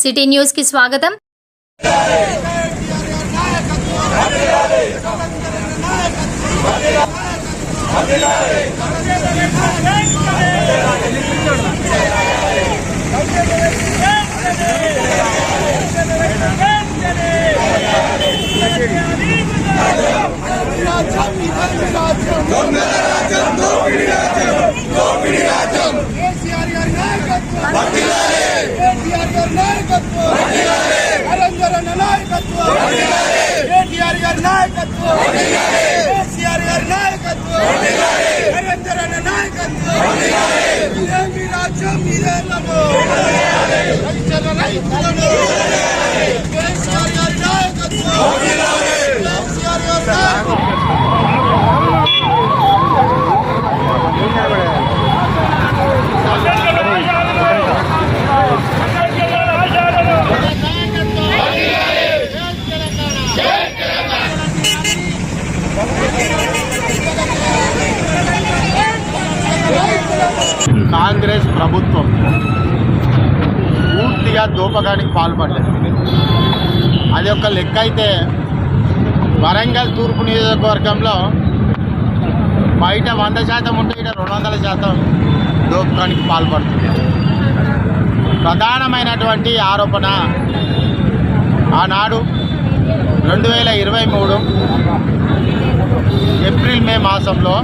City news కి స్వాగతం కేసీఆర్ నాయకత్వం. నరేందర్ నాయకత్వం. కేటీఆర్ గారి నాయకత్వం. కేసీఆర్ గారి నాయకత్వం. నరేందర్ నాయకత్వం. ఇదే రాజ్యం ఇదే నమో రైతులను కేసీఆర్ గారి నాయకత్వం కేసీఆర్ గారి నాయకత్వం కాంగ్రెస్ ప్రభుత్వం పూర్తిగా దోపకానికి పాల్పడ్డది అది ఒక లెక్క అయితే వరంగల్ తూర్పు నియోజకవర్గంలో బయట వంద శాతం ఉంటే ఇక్కడ రెండు వందల శాతం దోపకానికి పాల్పడుతుంది. ప్రధానమైనటువంటి ఆరోపణ ఆనాడు రెండు వేల ఇరవై మూడు ఏప్రిల్ మే మాసంలో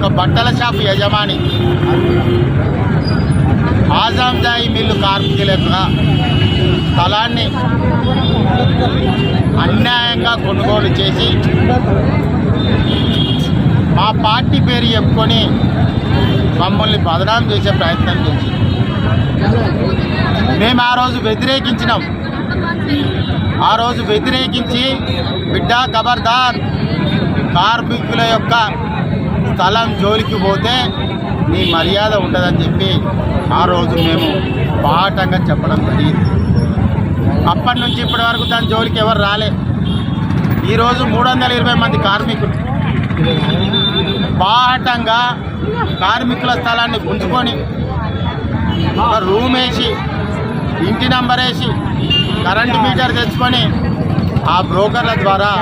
ఒక బట్టల షాపు యజమాని. ఆజాంజాయి మిల్లు కార్మికుల స్థలాన్ని అన్యాయంగా కొనుగోలు చేసి మా పార్టీ పేరు చెప్పుకొని మమ్మల్ని బదనాం చేసే ప్రయత్నం చేసి మేము ఆ రోజు వ్యతిరేకించినాం. ఆ రోజు వ్యతిరేకించి బిడ్డ ఖబర్దార్ కార్మికుల యొక్క స్థలం జోలికి పోతే నీ మర్యాద ఉండదని చెప్పి ఆ రోజు మేము పాఠంగా చెప్పడం జరిగింది. అప్పటి నుంచి ఇప్పటి వరకు దాని జోలికి ఎవరు రాలే. ఈరోజు మూడు వందల ఇరవై మంది కార్మికులు. బాహటంగా కార్మికుల స్థలాన్ని గుంజుకొని ఒక రూమ్ వేసి ఇంటి నంబర్ వేసి కరెంట్ మీటర్ తెచ్చుకొని ఆ బ్రోకర్ల ద్వారా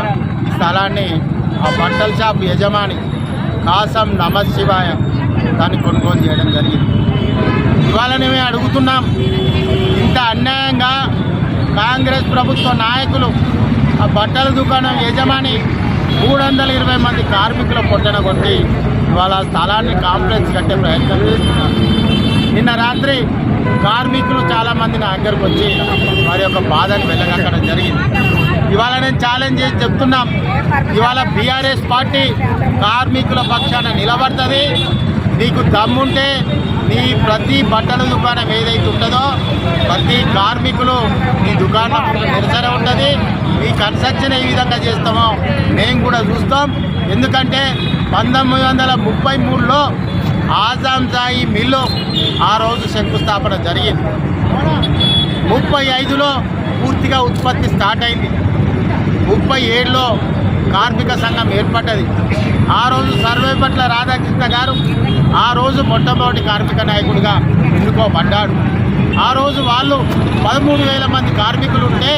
ఈ స్థలాన్ని ఆ బట్టల షాప్ యజమాని కాసం నమ శివాయ. దాన్ని కొనుగోలు చేయడం జరిగింది. ఇవాళనే మేము అడుగుతున్నాం. ఇంత అన్యాయంగా కాంగ్రెస్ ప్రభుత్వ నాయకులు ఆ బట్టల దుకాణం యజమాని మూడు వందల ఇరవై మంది కార్మికుల పొట్టన కొట్టి ఇవాళ స్థలాన్ని కాంప్లెక్స్ కట్టే ప్రయత్నం చేస్తున్నారు. నిన్న రాత్రి కార్మికులు చాలా మంది నా దగ్గరకు వచ్చి వారి యొక్క బాధను వెళ్ళగక్కడం జరిగింది. ఇవాళ నేను ఛాలెంజ్ చేసి చెప్తున్నాం. ఇవాళ బీఆర్ఎస్ పార్టీ కార్మికుల పక్షాన నిలబడుతుంది. నీకు దమ్ముంటే నీ ప్రతి బట్టల దుకాణం ఏదైతే ఉంటుందో ప్రతి కార్మికులు నీ దుకాణం నిరసన ఉంటుంది. నీ కన్స్ట్రక్షన్ ఏ విధంగా చేస్తామో మేము కూడా చూస్తాం. ఎందుకంటే పంతొమ్మిది వందల ముప్పై మూడులో ఆజాం సాయి మిల్లు ఆ రోజు శంకుస్థాపన జరిగింది. ముప్పై ఐదులో పూర్తిగా ఉత్పత్తి స్టార్ట్ అయింది. ముప్పై ఏడులో కార్మిక సంఘం ఏర్పడ్డది. ఆ రోజు సర్వేపట్ల రాధాకృష్ణ గారు ఆ రోజు మొట్టమొదటి కార్మిక నాయకుడిగా ఎన్నుకోబడ్డాడు. ఆ రోజు వాళ్ళు పదమూడు వేల మంది కార్మికులు ఉంటే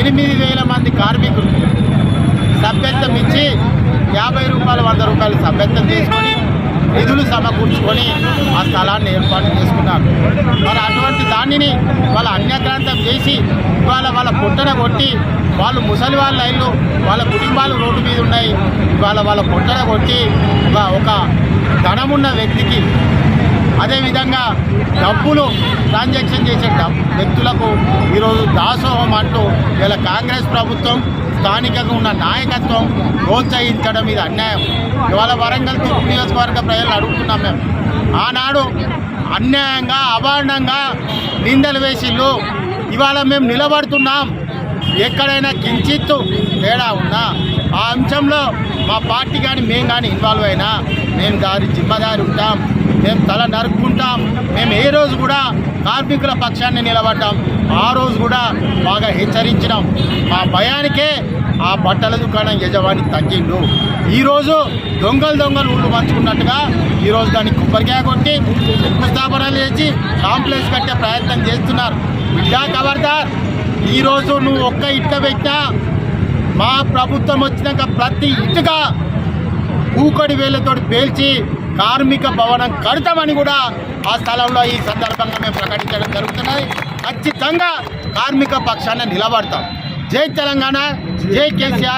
ఎనిమిది వేల మంది కార్మికులు. సభ్యత్వం ఇచ్చి యాభై రూపాయలు వంద రూపాయలు సభ్యత్వం చేసుకొని నిధులు సమకూర్చుకొని ఆ స్థలాన్ని ఏర్పాటు చేసుకున్నారు. మరి అటువంటి దానిని వాళ్ళ అన్యక్రాంతం చేసి ఇవాళ వాళ్ళ పుట్టన కొట్టి వాళ్ళు ముసలి వాళ్ళ ఇల్లు వాళ్ళ కుటుంబాలు రోడ్డు మీద ఉన్నాయి. ఇవాళ వాళ్ళ పుట్టన కొట్టి ఒక ధనమున్న వ్యక్తికి అదేవిధంగా డబ్బులు ట్రాన్సాక్షన్ చేసే డబ్ వ్యక్తులకు ఈరోజు దాసోహం అంటూ ఇలా కాంగ్రెస్ ప్రభుత్వం స్థానికంగా ఉన్న నాయకత్వం ప్రోత్సహించడం ఇది అన్యాయం. ఇవాళ వరంగల్ తూర్పు నియోజకవర్గ ప్రజలు అడుగుతున్నాం మేము. ఆనాడు అన్యాయంగా అభాండంగా నిందలు వేసిళ్ళు. ఇవాళ మేము నిలబడుతున్నాం. ఎక్కడైనా కించిత్తు తేడా ఉన్నా. ఆ అంశంలో మా పార్టీ కానీ మేము కానీ ఇన్వాల్వ్ అయినా మేము దారి జిమ్మదారి ఉంటాం. మేము తల నరుక్కుంటాం. మేము ఏ రోజు కూడా కార్మికుల పక్షాన్ని నిలబడ్డాం. ఆ రోజు కూడా బాగా హెచ్చరించినాం. మా భయానికే ఆ బట్టల దుకాణం యజమాని తగ్గిండు. ఈరోజు దొంగలు దొంగలు ఊళ్ళు పంచుకున్నట్టుగా ఈరోజు దాన్ని కొబ్బరికాయ కొట్టి శంకుస్థాపనలు చేసి కాంప్లెక్స్ కట్టే ప్రయత్నం చేస్తున్నారు. బిడ్డా కబర్దార్ ఈరోజు నువ్వు ఒక్క ఇట్ట పెట్టినా మా ప్రభుత్వం వచ్చినాక ప్రతి ఇటుగా కూకడి వేలతో పేల్చి కార్మిక భవనం కడతామని కూడా ఆ స్థలంలో ఈ సందర్భంగా మేము ప్రకటించడం జరుగుతున్నది. ఖచ్చితంగా కార్మిక పక్షాన నిలబడతాం. జై తెలంగాణ జై కేసీఆర్.